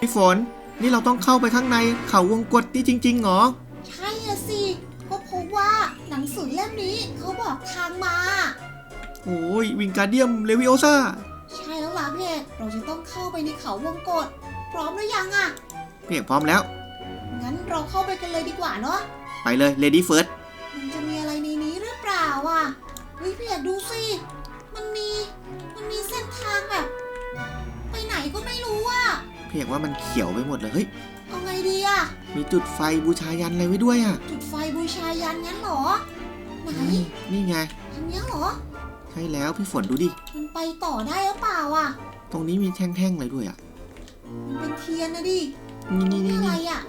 พี่ฝน นี่เราต้องเข้าไปข้างในเขาวงกตนี่จริงๆเหรอ ใช่อะสิก็พบว่าหนังสือเล่มนี้เขาบอกทางมา โอ้ยวิงการเดียมเลวิโอซาใช่แล้วล่ะพี่เอกเราจะต้องเข้าไปในเขาวงกฏพร้อมหรือยังอะพี่เอกพร้อมแล้ว งั้นเราเข้าไปกันเลยดีกว่าเนาะไปเลยเลดี้เฟิร์สมันจะมีอะไรในนี้หรือเปล่าอะเฮ้ยพี่เอกดูสิมันมีมันมีเส้นทางแบบ ไปไหนก็ไม่รู้อะ พี่เอกว่ามันเขียวไปหมดเลยเฮ้ยเอาไงดีอะมีจุดไฟบูชายันอะไรไว้ด้วยอะจุดไฟบูชายันงั้นเหรอ ไหนนี่นี่ไงทางเนี้ยเหรอ ใช่แล้วพี่ฝนดูดิ มันไปต่อได้หรือเปล่าอะตรงนี้มีแท่งๆอะไรด้วยอะมันเป็นเทียนนะดินี่นี่นี่นี่อะไรนี่อะ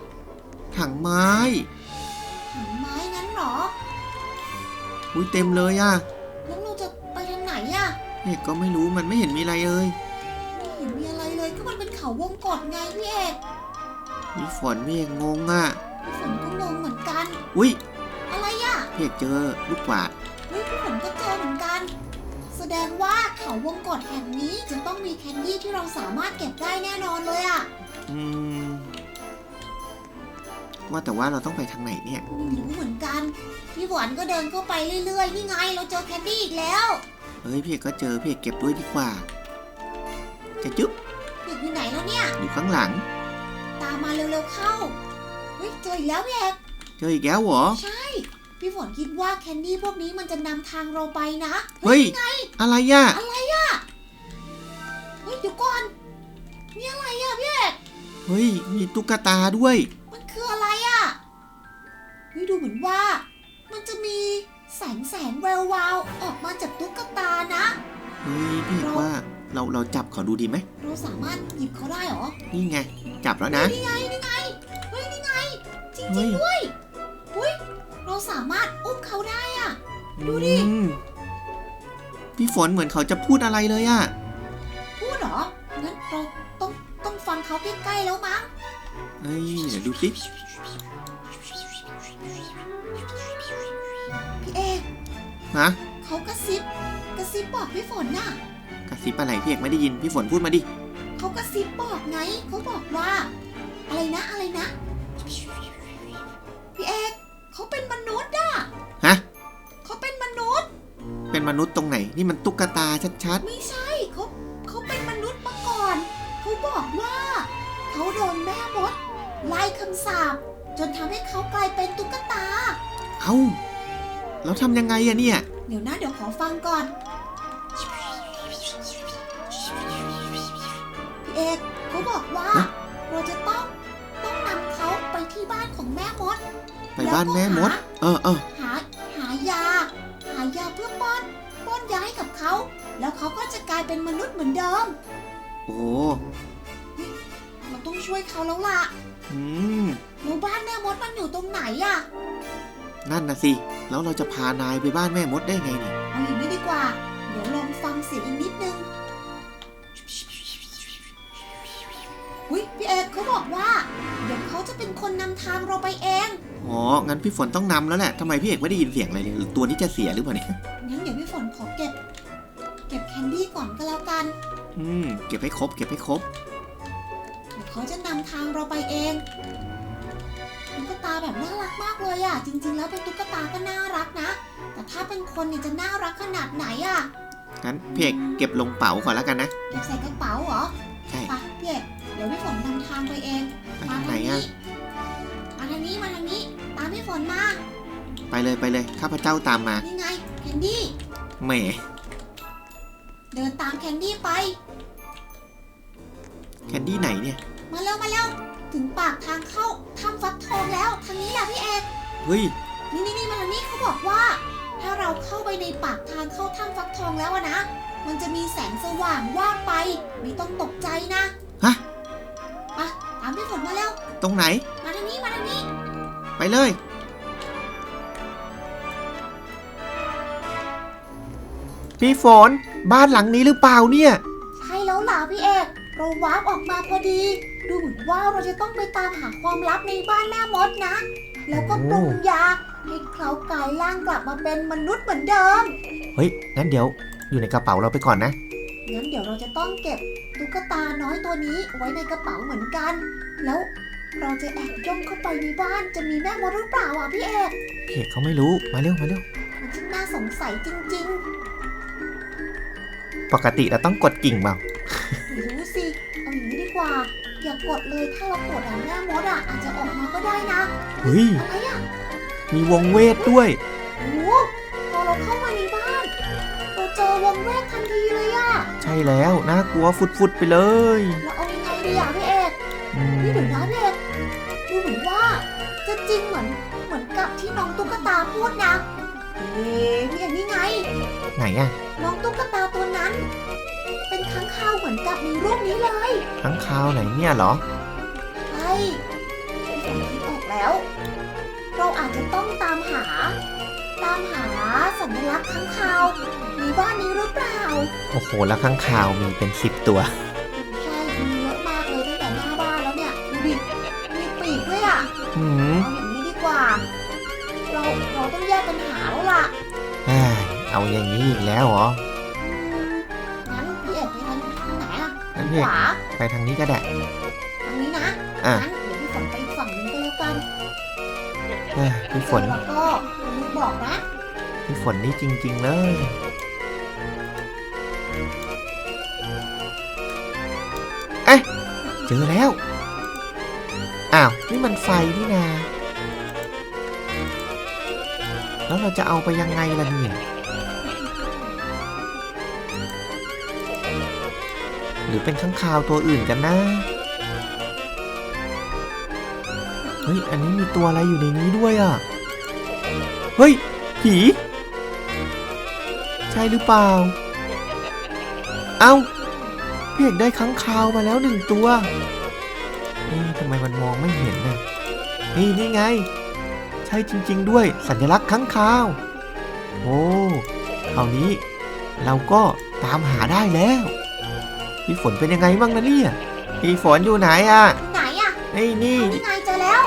ถังไม้ถังไม้งั้นเหรออุ้ยเต็มเลยอะแล้วเราจะไปทางไหนอะพี่เอกก็ไม่รู้มันไม่เห็นมีอะไรเลย เป็นเขาวงกฏไงพี่เอกพี่ฝนพี่เอกงงอะพี่ฝนก็งงเหมือนกัน อุ้ยอะไรอะพี่เอกเจอลูกกวาดเฮ้ยพี่ฝนก็เจอเหมือนกัน แสดงว่าเขาวงกฏแห่งนี้จะต้องมีแคนดี้ที่เราสามารถเก็บได้แน่นอนเลยอะอืมว่าแต่ว่าเราต้องไปทางไหนเนี่ยไม่รู้เหมือนกัน พี่ฝนก็เดินเข้าไปเรื่อยๆนี่ไงเราเจอแคนดี้อีกแล้ว เฮ้ยพี่เอกก็เจอพี่เอกเก็บด้วยดีกว่า จะจุ๊บ เด็กอยู่ไหนแล้วเนี่ย อยู่ข้างหลัง ตามมาเร็วๆเข้าเฮ้ยเจออีกแล้วพี่เอกเจออีกแล้วเหรอ ใช่ พี่ฝนคิดว่าแคนดี้พวกนี้มันจะนำทางเราไปนะเฮ้ยอะไรอะ อะไรอะเฮ้ยเดี๋ยวก่อนนี่อะไรอะพี่เอก เฮ้ย มีตุ๊กตาด้วย มันคืออะไรอะเฮ้ยดูเหมือนว่า มันจะมีแสงแสงแวววาวออกมาจากตุ๊กตานะ เฮ้ยพี่เอกว่า เราเราจับเขาดูดีไหม เราสามารถหยิบเขาได้เหรอนี่ไง จับแล้วนะ นี่ไงนี่ไงเฮ้ยนี่ไงจริงเฮ้ยๆด้วยเฮ้ยเราสามารถอุ้มเขาได้อะดูดิ อืมพี่ฝนเหมือนเขาจะพูดอะไรเลยอะพูดเหรองั้นเราต้องต้องฟังเขาใกล้ๆแล้วมั้งเฮ้ยเดี๋ยวดูสิพี่เอกฮะเขากระซิบกระซิบบอกพี่ฝนน่ะกระ ซิบอะไรพี่เอกไม่ได้ยินพี่ฝนพูดมาดิเขากระซิบบอกไงเขาบอกว่า อะไรนะอะไรนะ พี่เอกเขาเป็นมนุษย์อะฮะเขาเป็นมนุษย์ เป็นมนุษย์ตรงไหนนี่มันตุ๊กตาชัดไม่ใช่เขาเขาเป็นมนุษย์มาก่อนเขาบอกว่าเขาโดนแม่มดไล่คำสาปจนทำให้เขากลายเป็นตุ๊กตา ๆเอ้าแล้วทำยังไงอะเนี่ย เดี๋ยวนะเดี๋ยวขอฟังก่อน ไปบ้านแม่มด เออเออหาหายา หายาเพื่อป้อนป้อนยาให้กับเขา แล้วเขาก็จะกลายเป็นมนุษย์เหมือนเดิม โอ้โหเราต้องช่วยเขาแล้วล่ะ อืมแล้วบ้านแม่มดมันอยู่ตรงไหนอะนั่นนะสิ แล้วเราจะพานายไปบ้านแม่มดได้ไงเนี่ยเอาอย่างนี้ดีกว่า เดี๋ยวลองฟังเสียงอีกนิดนึงอุ้ยพี่เอกเขาบอกว่า เดี๋ยวเขาจะเป็นคนนำทางเราไปเอง อ๋อ งั้นพี่ฝนต้องนำแล้วแหละทำไมพี่เอกไม่ได้ยินเสียงอะไรเลยหรือตัวนี้จะเสียหรือเปล่าเนี่ย งั้นเดี๋ยวพี่ฝนขอเก็บ เก็บแคนดี้ก่อนก็แล้วกันอืม เก็บให้ครบ เก็บให้ครบ เดี๋ยวเขาจะนำทางเราไปเองตุ๊กตาแบบน่ารักมากเลยอะจริง ๆ แล้วเป็นตุ๊กตาก็น่ารักนะ แต่ถ้าเป็นคนเนี่ยจะน่ารักขนาดไหนอะงั้นพี่เอกเก็บลงเป๋าก่อนแล้วกันนะ เก็บใส่กระเป๋าเหรอใช่ ไปพี่เอกเดี๋ยวพี่ฝนนำทางไปเอง ไปมาทางไหนทางอะนี้ นมา ไปเลยไปเลยข้าพเจ้าตามมา นี่ไงแคนดี้ แหม เดินตามแคนดี้ไป แคนดี้ไหนเนี่ย มาเร็วมาเร็วถึงปากทางเข้าถ้ำฟักทองแล้วทางนี้แหละพี่เอกเฮ้ย นี่นี่นี่มาทางนี้เขาบอกว่า ถ้าเราเข้าไปในปากทางเข้าถ้ำฟักทองแล้วอะนะ มันจะมีแสงสว่างว่างไป ไม่ต้องตกใจนะฮะไปตามพี่ฝนมาเร็ว ตรงไหน มาทางนี้มาทางนี้ ไปเลย พี่ฝนบ้านหลังนี้หรือเปล่าเนี่ย ใช่แล้วล่ะพี่เอกเราวาร์ปออกมาพอดี ดูเหมือนว่าเราจะต้องไปตามหาความลับในบ้านแม่มดนะ แล้วก็ปรุงยาให้เขากลายร่างกลับมาเป็นมนุษย์เหมือนเดิม เฮ้ยงั้นเดี๋ยวอยู่ในกระเป๋าเราไปก่อนนะ งั้นเดี๋ยวเราจะต้องเก็บตตุ๊กตาน้อยตัวนี้ไว้ในกระเป๋าเหมือนกัน แล้วเราจะแอบย่องเข้าไปในบ้านจะมีแม่มดหรือเปล่าอะพี่เอก พี่เอกเขาไม่รู้มาเร็วมาเร็วมันช่างน่าสงสัยจริง ปกติเราต้องกดกิ่งเปล่าๆไม่รู้สิเอาอย่างนี้ดีกว่า อย่ากดเลยถ้าเรากดอะแม่มดอะอาจจะออกมาก็ได้นะเฮ้ยอะไรอะมีวงเวทด้วยโอ้โหพอเราเข้ามาในบ้านเราเจอวงเวททันทีเลยอะใช่แล้วน่ากลัวฟุดๆไปเลยเราเอายังไงดีอะพี่เอกอืนี่มเดี๋ยวนะพี่เอกดูเหมือนว่าจะจริงเหมือนเหมือนกับที่น้องตุ๊กตาพูดนะ เอ๊ะพี่เอกนี่ไง ไหนอะน้องตุ๊กตาตัวนั้น เป็นค้างคาวเหมือนกับในรูปนี้เลยข้างคาวไหนเนี่ยเหรอ ใช่พี่ฝนคิดออกแล้ว เราอาจจะต้องตามหา ตามหาสัญลักษณ์ค้างคาวในบ้านนี้หรือเปล่า โอ้โห แล้วข้างคาวมีเป็นสิบตัว ใช่มีเยอะมากเลยตั้งแต่หน้าบ้านแล้วเนี่ยดูดิมีปีกด้วยอะหืม เอาอย่างนี้ดี ต้องแยกกันหาแล้วล่ะเอ้ยเอาอย่างนี้อีกแล้วเหรออืมงั้นพี่เอกไปทางทางไหนอะงั้นขพี่เอกวาไปทางนี้ก็ได้ ทางนี้นะอะ งั้นเดี๋ยวพี่ฝนไปอีกฝั่งหนึงก็แล้วกันเอ้ยพี่ฝนเจอแล้วก็อย่าลืมบอกนะ พี่ฝนนี่จริง ๆ เลย เอ๊ะ เจอแล้ว อ้าว นี่มันไฟนี่นา แล้วเราจะเอาไปยังไงล่ะเนี่ย หรือเป็นข้างคาวตัวอื่นกันนะ เฮ้ย อันนี้มีตัวอะไรอยู่ในนี้ด้วยอะ เฮ้ย ผี ใช่หรือเปล่า เอ้าพี่เอกได้ค้างคาวมาแล้วหนึ่งตัวเอ๊ะทำไมมันมองไม่เห็นน่ะนี่นี่ไง ช่จริง ๆ ด้วยสัญลักษณ์ค้างคาว โอ้คราวนี้เราก็ตามหาได้แล้วพี่ฝนเป็นยังไงบ้างนะเนี่ยพี่ฝนอยู่ไหนอะที่ไหนอะนี่นี่เอานี่ไงเจอแล้ว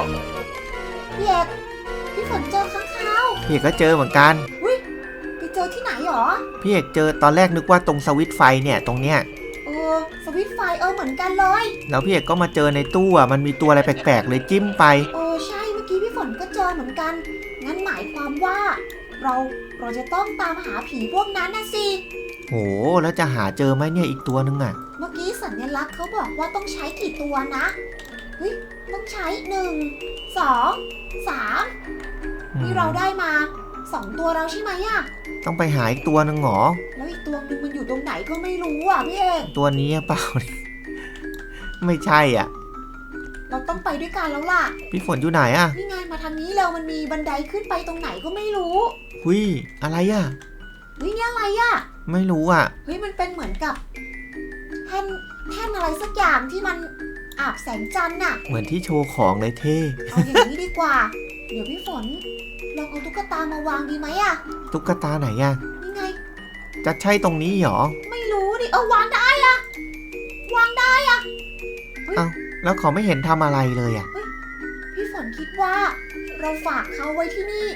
พี่เอกพี่ฝนเจอค้างคาวพี่เอกก็เจอเหมือนกันไปเจอที่ไหนหรอพี่เอกเจอตอนแรกนึกว่าตรงสวิตช์ไฟเนี่ยตรงเนี้ยเออสวิตช์ไฟเออเหมือนกันเลย แล้วพี่เอกก็มาเจอในตู้อะมันมีตัวอะไรแปลกๆเลยจิ้มไป เอ เจอเหมือนกัน งั้นหมายความว่า เราเราจะต้องตามหาผีพวกนั้นนะสิ โห แล้วจะหาเจอไหมเนี่ยอีกตัวนึงอะ เมื่อกี้สัญลักษณ์เขาบอกว่าต้องใช้กี่ตัวนะเฮ้ยต้องใช้หนึ่งสองสามที่เราได้มาสองตัวเราใช่ไหมอะต้องไปหาอีกตัวนึงเหรอ แล้วอีกตัวหนึงมันอยู่ตรงไหนก็ไม่รู้อะพี่เอกตัวนี้เปล่า ไม่ใช่อะ เราต้องไปด้วยกันแล้วล่ะ พี่ฝนอยู่ไหนอะนี่ไงมาทางนี้เร็วมันมีบันไดขึ้นไปตรงไหนก็ไม่รู้หุยอะไรอะเฮ้ยนี่อะไรอะไม่รู้อะเฮ้ยมันเป็นเหมือนกับแท่นแท่นอะไรสักอย่างที่มันอาบแสงจันทร์น่ะ เหมือนที่โชว์ของเลยเท่ เอาอย่างนี้ดีกว่า เดี๋ยวพี่ฝนลองเอาตุ๊กตามาวางดีไหมอะตุ๊กตาไหนอะนี่ไง จะใช่ตรงนี้เหรอ ไม่รู้ดิ เออวางได้อะวางได้อะ แล้วเขาไม่เห็นทำอะไรเลยอะพี่ฝนคิดว่า เราฝากเขาไว้ที่นี่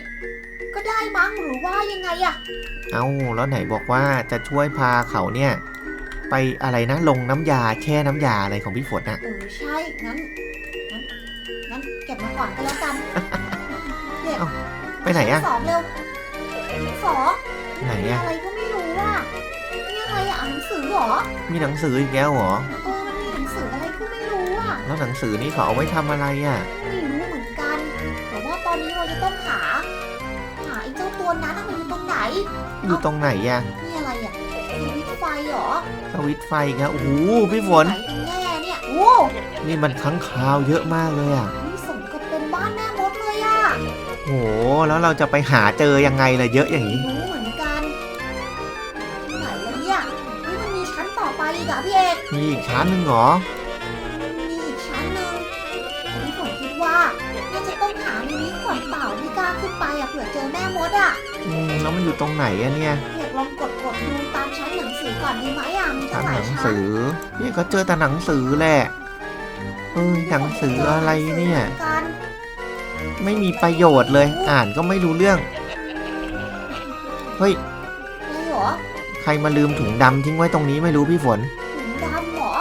ก็ได้มั้งหรือว่ายังไงอะเอ้าแล้วไหนบอกว่าจะช่วยพาเขาเนี่ย ไปอะไรนะลงน้ำยาแช่น้ำยาอะไรของพี่ฝนอะเออใช่งั้นงั้นงั้นเก็บมาก่อนก็แล้วกันเนี่ยเอ้าไปไหนอะสองเร็วสองไหนมีอะอะไรก็ไม่รู้อะนี่อะไรอะอ่านหนังสือเหรอมีหนังสืออีกแล้วเหรอ แล้วหนังสือนี่เขาเอาไว้ทำอะไรอะ ไม่รู้เหมือนกัน แต่ว่าตอนนี้เราจะต้องหา หาไอ้เจ้าตัวนั้นน่ะมันอยู่ตรงไหน อยู่ตรงไหนอะนี่อะไรอะสวิตช์ไฟเหรอสวิตช์ไฟอีกแล้วโอ้โหพี่ฝน ไหนกันแน่เนี่ยโอ้นี่มันค้างคาวเยอะมากเลยอะนี่สมกับเป็นบ้านแม่มดเลยอะโอ้โหแล้วเราจะไปหาเจอยังไงล่ะเยอะอย่างนี้ รู้เหมือนกันที่ไหนแล้วเนี่ยเฮ้ยมันมีชั้นต่อไปอีกอะพี่เอกมีอีกชั้นหนึ่งเหรอ เผื่อเจอแม่มดอะอืมแล้วมันอยู่ตรงไหนอะเนี่ยพี่เอกลองกดกดดูตามชั้นหนังสือก่อนดีไหมอะมีตั้ชั้งนหลาหยนังชั้นสือพี่ก็เจอแต่หนังสือแหละเอ้ยหนังสืออะไรเนี่ย กันไม่มีประโยชน์เลย อ่านก็ไม่รู้เรื่อง เฮ้ยอะไรเหรอใครมาลืมถุงดำทิ้งไว้ตรงนี้ไม่รู้พี่ฝน ถุงดำเหรอ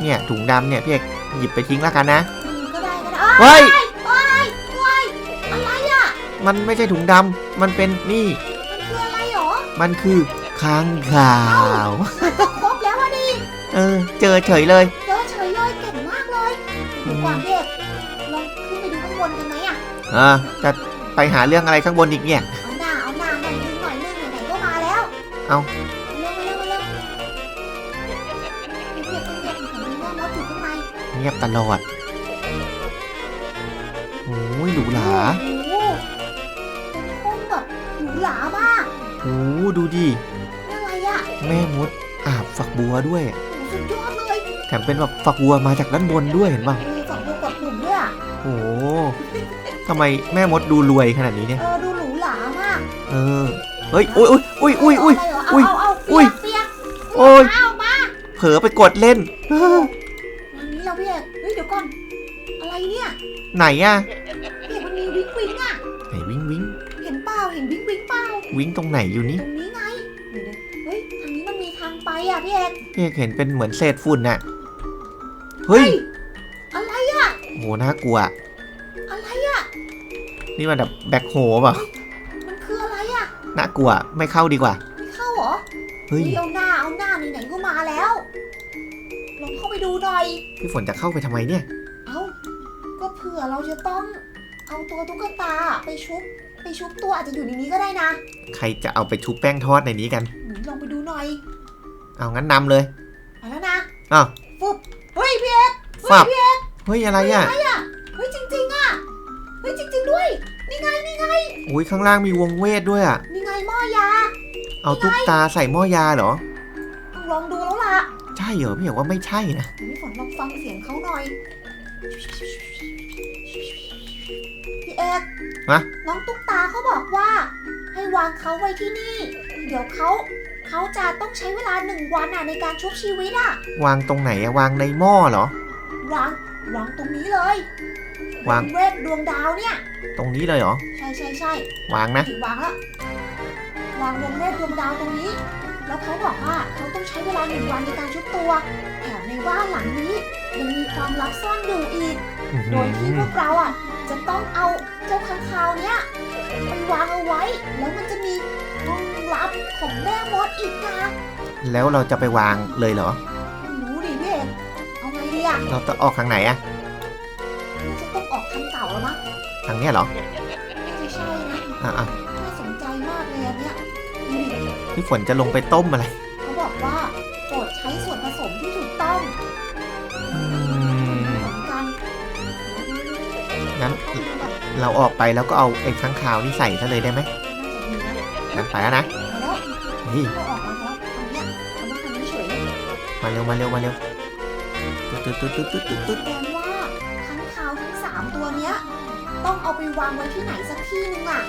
เนี่ยถุงดำเนี่ยพี่เอกหยิบไปทิ้งแล้วกันนะอืมก็ได้ก็ได้เฮ้ย เฮ้ย มันไม่ใช่ถุงดำมันเป็นนี่มันคืออะไรหรอมันคือค้างคาว ก็ครบแล้วอะดิเออ เจอเฉยเลย เจอเฉยเลยเก่งมากเลยเดี๋ยวก่อนพี่เอกลองขึ้นไปดูข้างบนกันไหมอะเออจะไปหาเรื่องอะไรข้างบนอีกเนี่ย เอาหน้าเอาหน้าหน่อยนึงหน่อยนึงไหนๆก็มาแล้วเอา เร็วมาเร็วมาเร็วเงียบๆเงียบๆผมมีแม่มดอยู่ข้างในเงียบตลอดโอ้ยหรูหราโอ้โห โอ้ดูดินี่อะไรอะแม่มดอาบฝักบัวด้วยโอ้สุดยอดเลยแถมเป็นแบบฝักบัวมาจากด้านบนด้วยเห็นป่ะเออฝั่งตัวกดปุ่มด้วยอะโอ้โหทำไมแม่มดดูรวยขนาดนี้เนี่ย เออดูหรูหรามาก เออ เฮ้ยอุ้ยอุ้ยอุ้ยอุ้ยอุ้ยเะไรเหรออุ้ยเอาเอาเอาเปียกอุ้ยเปียกโอ้ยเอามาเผลอไปกดเล่นวันนี้เราพี่เอกเฮ้ยเดี๋ยวก่อน อะไรเนี่ย ไหนอะ วิงเปล่าวิ่งตรงไหนอยู่นี่ตรงนี้ไงเดี๋ยวๆเฮ้ยทางนี้มันมีทางไปอะพี่เอกพี่เอกเห็นเป็นเหมือนเศษฝุ่นน่ะเฮ้ยอะไรอะโหน่ากลัว อะไรอะนี่มันแบบแบ็คโฮเปล่ะมันคืออะไรอะน่ากลัวไม่เข้าดีกว่าไม่เข้าเหรอเฮ้ยเอาหน้าเอาหน้าไหนๆก็มาแล้วลองเข้าไปดูหน่อยพี่ฝนจะเข้าไปทำไมเนี่ย เอ้าก็เผื่อเราจะต้องเอาตัวตุ๊กตาไปชุบ ไปชุบตัวอาจจะอยู่ในนี้ก็ได้นะใครจะเอาไปชุบแป้งทอดในนี้กัน หนูลองไปดูหน่อยเอางั้นนำเลยไปแล้วนะอ้าว ฟุบเฮ้ยพี่เอกเฮ้ฟัยบพี่เอกเฮ้ยอะไรอะเฮ้ยจริง ๆอะเฮ้ยจริง ๆ ด้วย นี่ไงนี่ไงอุ้ยข้างล่างมีวงเวทด้วยอะ นี่ไงหม้อยาเอาตุ๊กตาใส่หม้อยาเหรอ ต้องลองดูแล้วล่ะใช่เหรอพี่เอกว่าไม่ใช่นะ เดี๋ยวพี่ฝนลองฟังเสียงเขาหน่อย ฮะน้องตุ๊กตาเขาบอกว่า ให้วางเขาไว้ที่นี่ เดี๋ยวเขาเขาจะต้องใช้เวลาหนึ่งวันอะในการชุบชีวิตอะ วางตรงไหนอะวางในหม้อเหรอ วางวางตรงนี้เลยวางเวทดวงดาวเนี่ย ตรงนี้เลยเหรอ ใช่ใช่ใช่วางนะถึงวางแล้ววางวงเวทดวงดาวตรงนี้ แล้วเขาบอกว่าเขาต้องใช้เวลาหนึ่งวันในการชุบตัว แถมในบ้านหลังนี้ยังมีความลับซ่อนอยู่อีกอื้อหืโดยที่พอวกเราอะ จะต้องเอาเจ้าค้างคาวเนี้ยไปวางเอาไว้ แล้วมันจะมีห้องลับของแม่มดอีกนะแล้วเราจะไปวางเลยเหรอ ไม่รู้ดิพี่เอกเอาไงดีอะเราจะออกทางไหนอะน่าจะต้องออกทางเก่าแล้วมั้งทางเนี้ยเหรอไม่ใช่ใช่นะอะอะน่าสนใจมากเลยอันเนี้ยดูดิพี่ฝนจะลงไปต้มอะไร งั้นเข้าไปดูแบบเราออกไปแล้วก็เอาไอ้ข้างคาวนี่ใส่ซะเลยได้ไหมน่าจะดีนะงั้นไปแล้วนะมาแล้วเฮ้ยเราออกมาแล้วทางเนี้ยทำว่าทางนี้เฉยมาเร็วมาเร็วมาเร็วตึ๊ดตึ๊ดตึ๊ดตึ๊ดตึ๊ดตึ๊ดแสดงว่าทั้งคาวทั้งสามตัวเนี้ยต้องเอาไปวางไว้ที่ไหนสักที่นึงอะ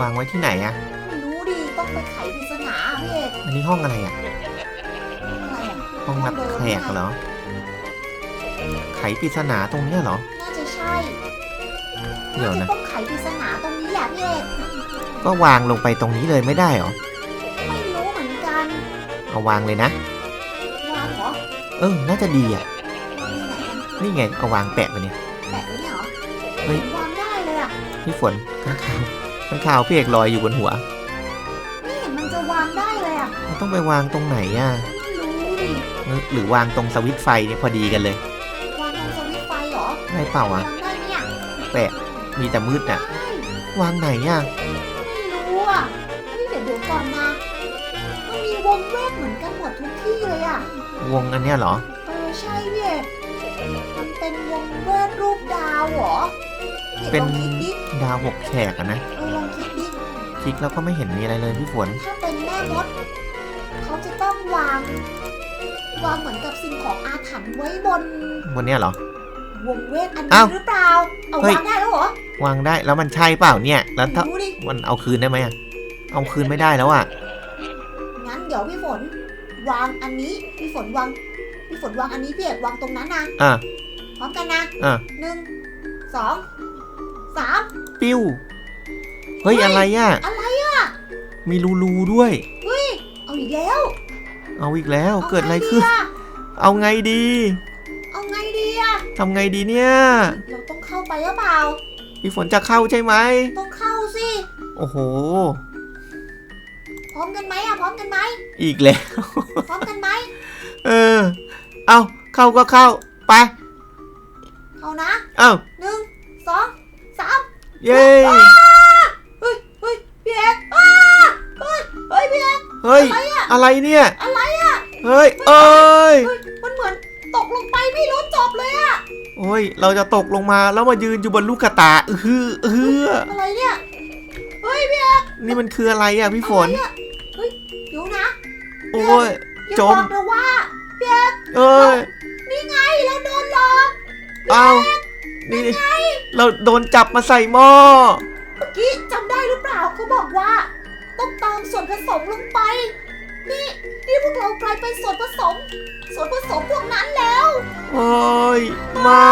วางไว้ที่ไหนอะไม่รู้ดิต้องไปไขปริศนาอะพี่เอกอันนี้ห้องอะไรอะอะไรอะห้องรับแขกเหรอ ไขปริศนาตรงเนี้ยเหรอน่าจะใช่เดี๋ยวน่านะจะต้องไขปริศนาตรงนี้แหละพี่เอกก็วางลงไปตรงนี้เลยไม่ได้เหรอ ไม่รู้เหมือนกันเอาวางเลยนะ วางเหรอเออ น่าจะดีอะวางที่ไหนกันนี่ไง เอาวางแปะไปเนี่ย แปะไว้เนี่ยเหรอเฮ้ย วางได้เลยอะพี่ฝนข้างคาวข้างคาวพี่เอกลอยอยู่บนหัวไม่เห็นมันจะวางได้เลยอะเราต้องไปวางตรงไหนอะไม่รู้ดิเออหรือวางตรงสวิตช์ไฟเนี่ยพอดีกันเลย วางตรงสวิตช์ไฟเหรอได้เปล่าวะวางได้เนี่ยแปะ มีแต่มืดอะได้วางไหนอะไม่รู้อะเฮ้ยเดี๋ยวเดี๋ยวก่อนนะมันมีวงเวทเหมือนกันหมดทุกที่เลยอะวงอันเนี้ยเหรอ เออใช่พี่เอกมันเป็นวงเวทรูปดาวเหรอพี่อกเป็น ลองคิดดิดาวหกแฉกอะนะเออลองคิดดิคลิกแล้วก็ไม่เห็นมีอะไรเลยพี่ฝนถ้าเป็นแม่มดเขาจะต้องวาง วางเหมือนกับสิ่งของอาถรรพ์ไว้บน บนเนี้ยเหรอ วงเวทอันนี้อ้าวหรือเปล่า เอาเฮ้ยวางได้แล้วเหรอ วางได้แล้วมันใช่เปล่าเนี่ย แล้วถ้าดูดิ มันเอาคืนได้ไหมอะเอาคืนไม่ได้แล้วอะงั้นเดี๋ยวพี่ฝน วางอันนี้ พี่ฝนวาง พี่ฝนวางอันนี้พี่เอกวางตรงนั้นนะอะ พร้อมกันนะอะ หนึ่งสองสามปิ้ว เฮ้ยเฮ้ยอะไรอะอะไรอะ มีรูรูด้วย เอาอีกแล้วเอาอีกแล้วาเกิดอะไรงขึ้นอะเอาไงดี ทำไงดีเนี่ยเราต้องเข้าไปหรือเปล่า พี่ฝนจะเข้าใช่ไหม ต้องเข้าสิ โอ้โห พร้อมกันไหมอะพร้อมกันไหม อีกแล้ว พร้อมกันไหม เออ เอาเข้าก็เข้า ไป เอานะ เอ้าหนึ่งสองสามเย้ เฮ้ยเฮ้ยพี่เอกอ้าเฮ้ยเฮ้ยพี่เอกเฮ้ย อะไรอะอะไรเนี่ย อะไรอะเฮ้ยเอ้ย ตกลงไปไม่รู้จบเลยอะโอ้ย เราจะตกลงมาแล้วมายืนอยู่บนลูกกระตาเออเอออะไรเนี่ยเฮ้ยพี่เอกนี่มันคืออะไรอะพี่ฝนอะไรอะเฮ้ยเดี๋ยวนะโอ้ยอย่าจบมอกนะว่าพี่เอกเอ้ยนี่ไงเราโดนหลอกเอานี่เราโดนจับมาใส่หม้อเมื่อกี้จำได้หรือเปล่าเขาบอกว่า ต้องเติมส่วนผสมลงไป นี่นี่พวกเรากลายเป็นส่วนผสม ส่วนผสมพวกนั้นแล้ว โอ้ยไม่